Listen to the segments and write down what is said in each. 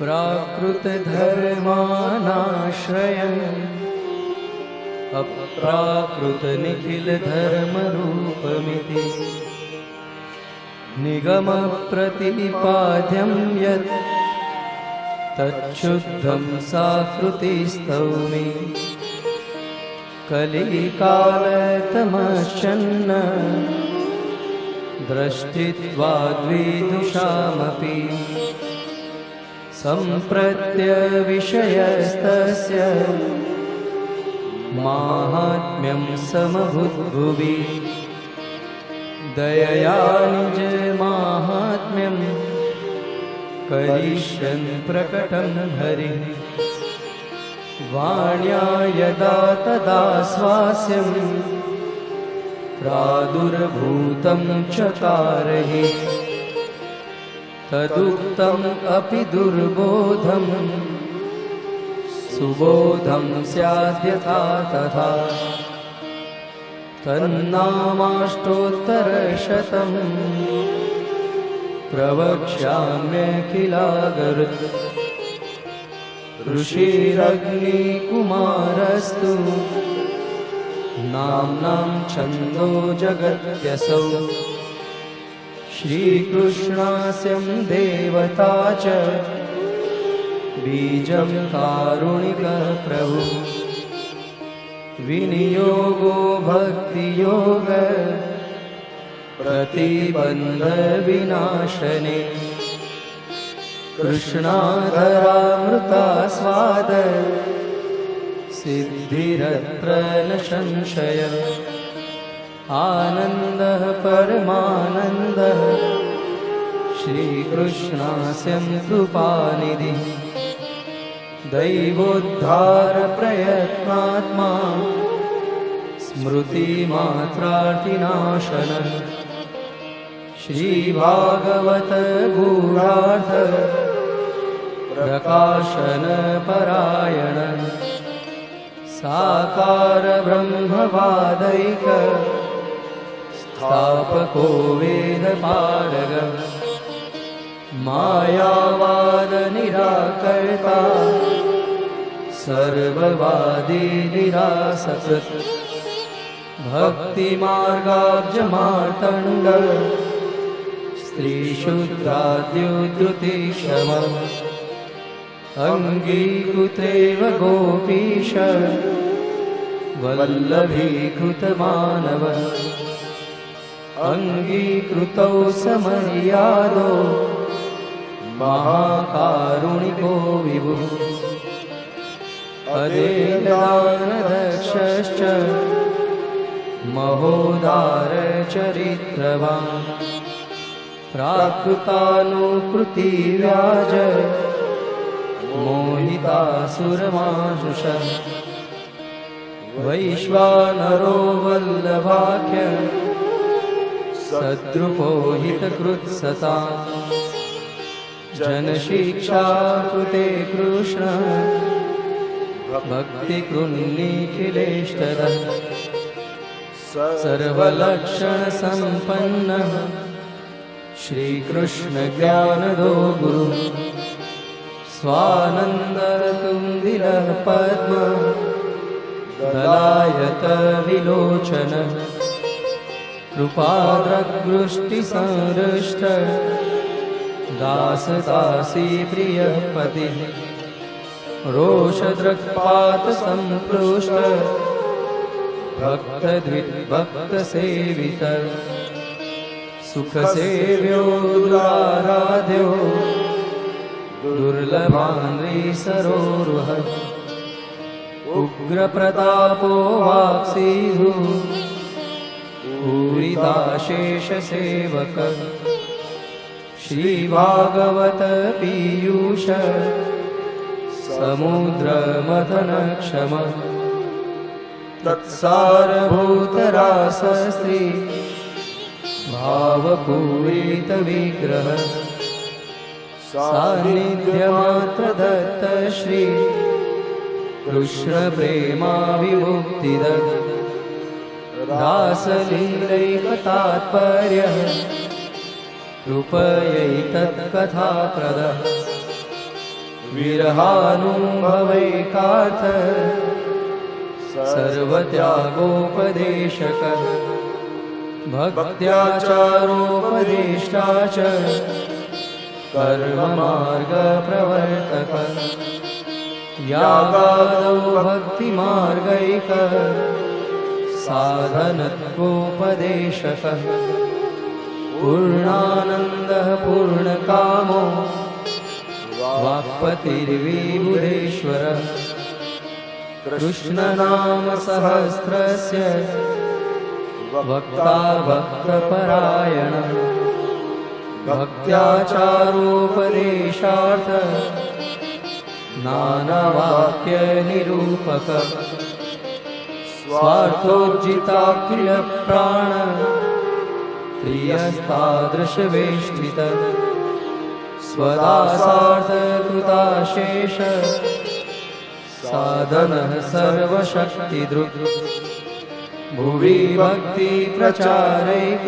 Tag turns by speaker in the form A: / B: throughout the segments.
A: प्राकृतधर्मानाश्रयम्। अप्राकृतनिखिलधर्मरूपमिति। निगमप्रतिपाद्यं यत् तच्छुद्धं साकृतिस्तौमि। कलिकालतमश्चन्न दृष्टित्वाद्विदुषामपि सम्प्रत्यविषयस्तस्य माहात्म्यं समभुद्भुवि। दयया निजमाहात्म्यं करिष्यन् प्रकटं हरिः। वाण्या यदा तदा स्वास्यं प्रादुर्भूतं चकारहि तदुक्तम् अपि दुर्बोधम्। सुबोधं स्याद्यथा तथा। तन्नामाष्टोत्तरशतम्। प्रवक्ष्याम्यखिलागर। ऋषिरग्निकुमारस्तु। नाम्नां छन्दो जगत्यसौ श्रीकृष्णास्यं देवता च। बीजं कारुणिकः प्रभु विनियोगो भक्तियोग। प्रतिबन्धविनाशने। कृष्णाधरामृतास्वाद। सिद्धिरत्र न संशय आनन्दः परमानन्दः। श्रीकृष्णास्यं कृपानिधिः दैवोद्धारप्रयत्नात्मा स्मृतिमात्रार्तिनाशन श्रीभागवत गूढार्थ। प्रकाशनपरायण साकार ब्रह्मवादैक स्थापको वेदपारग मायावादनिराकर्ता सर्ववादी निरासत भक्तिमार्गाब्जमार्तण्ड स्त्रीशूद्राद्युद्धृतिशम अङ्गीकृतेव गोपीश। वल्लभीकृतमानव अङ्गीकृतौ समर्यादो महाकारुणिको विभुः। अदेदानदक्षश्च महोदारचरित्रवान्। प्राकृतानुकृतिव्याज मोहितासुरमानुष वैश्वानरो वल्लभाख्य सद्रुपो हितकृत्सता जनशिक्षा कृते कृष्ण। भक्तिकृन्निखिलेष्टदः सर्वलक्षणसम्पन्नः। श्रीकृष्णज्ञानदो गुरु। स्वानन्दतुन्दिलः पद्म दलायत विलोचन कृपाद्रवृष्टिसंहृष्ट दासदासी प्रियपतिः। रोषदृक्पातसम्पृष्ट भक्तद्विद्भक्तसेवित। सुखसेव्यो दुराराध्यो। दुर्लभान्वीसरोरुह उग्रप्रतापो वाक्सीधु पूरिताशेषसेवक श्रीभागवत पीयूष समुद्रमथनक्षम। तत्सारभूतरासस्त्री भावपूरितविग्रह। सान्निध्यमात्रदत्त श्री कृष्णप्रेमाविमुक्तिद दासलीलैकतात्पर्यः। कृपयैतत्कथाप्रदः विरहानुभवैकार्थ सर्वत्यागोपदेशक। भक्त्याचारोपदेष्टा च। कर्ममार्गप्रवर्तक। यागादौ भक्तिमार्गैक साधनत्वोपदेशकः पूर्णानन्दः पूर्णकामो। वाक्पतिर्विबुधेश्वरः कृष्णनामसहस्रस्य वक्ता भक्तपरायण भक्त्याचारोपदेशार्थ। नानावाक्यनिरूपक स्वार्थोज्जिताखिलप्राण। प्रियस्तादृशवेष्टित। स्वदासार्थकृताशेष। साधनः सर्वशक्तिदृक्। भुवि भक्तिप्रचारैक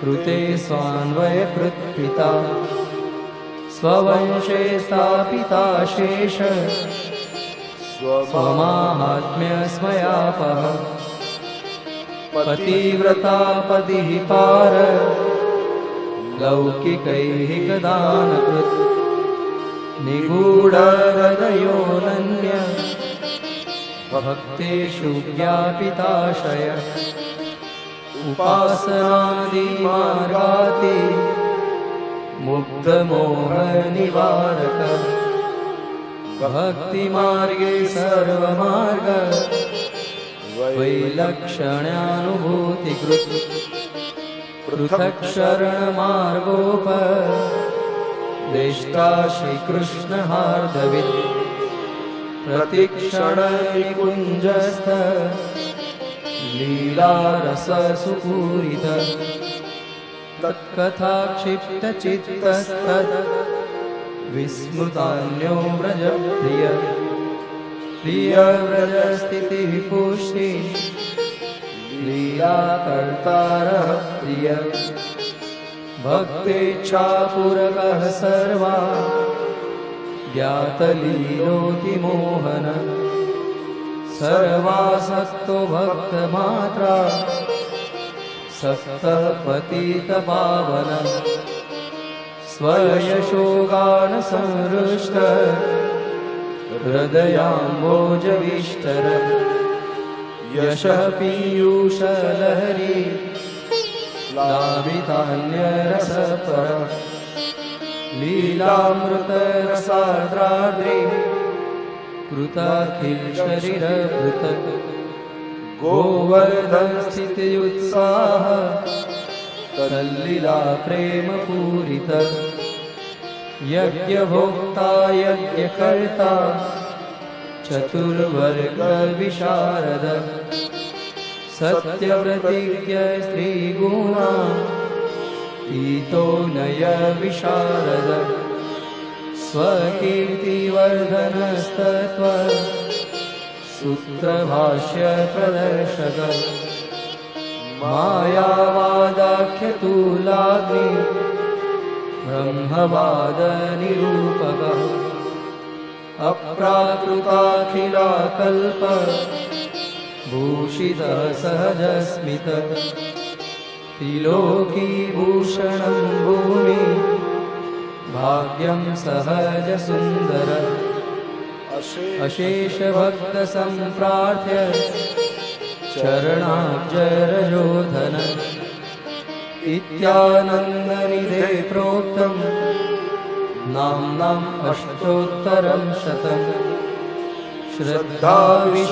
A: कृते स्वान्वयकृत्पिता स्ववंशे स्थापिता शेष स्वमाहात्म्यस्मयापः पतिव्रता पतिः पार। लौकिकैः गदानकृत् निगूढहृदयोऽनन्य भक्तेषु ज्ञापिताशय। उपासनादिमार्गाति। मुग्धमोहनिवारक भक्तिमार्गे सर्वमार्ग वैलक्षण्यानुभूतिकृत् पृथक् शरणमार्गोप देष्टा श्रीकृष्णहार्दवित् प्रतिक्षणनिकुञ्जस्थ लीलारससुपूरित तत्कथाक्षिप्तचित्तस्तद् विस्मृतान्यो व्रजप्रिय। प्रियव्रजस्थितिः पुष्टि लीलाकर्तारः प्रिय। भक्तेच्छापूरकः सर्वा। ज्ञातलीलोतिमोहन सर्वासक्तो भक्तमात्रा सप्तः पतितपावन स्वयशोगानसंहृष्ट हृदयाम्बोजविष्टर यशः पीयूषलहरी लाभितान्यरसपर लीलामृतरसाद्राद्रे कृताखिलशरीरभृत गोवर्धनस्थित्युत्साह तल्लीला प्रेमपूरित यज्ञभोक्ता यज्ञकर्ता चतुर्वर्गविशारद। सत्यप्रतिज्ञ श्रीगुणा ईतो नय विशारद स्वकीर्तिवर्धनस्तत्त्व सूत्रभाष्यप्रदर्शक। मायावादाख्यतुलाग्नि ब्रह्मवादनिरूपकः। अप्राकृताखिलाकल्प। भूषितः सहजस्मित त्रिलोकीभूषणं भूमि। भाग्यं सहजसुन्दर। अशेषभक्तसम्प्रार्थ्य। चरणाब्जरजोधन इत्यानन्दनिधे प्रोक्तम् नाम्नाम् अष्टोत्तरं शतम्। श्रद्धाविशुद्धबुद्धिर्य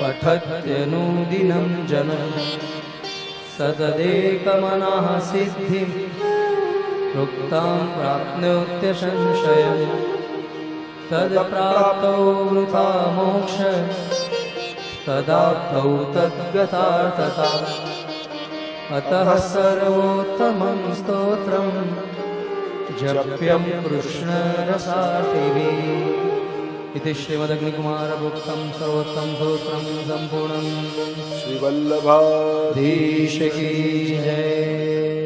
A: पठत्यनुदिनं जन। सतदेकमनः सिद्धिं रुक्तां प्राप्नोत्यसंशयम् तत्प्राप्तौ वृथा मोक्ष तदाप्तौ तद्गतार्थता अतः सर्वोत्तमं स्तोत्रं जप्यं कृष्णरसातिभिः। इति श्रीमदग्निकुमारभुक्तं सर्वोत्तम स्तोत्रं सम्पूर्णम्।
B: श्रीवल्लभा।
A: धीश की जय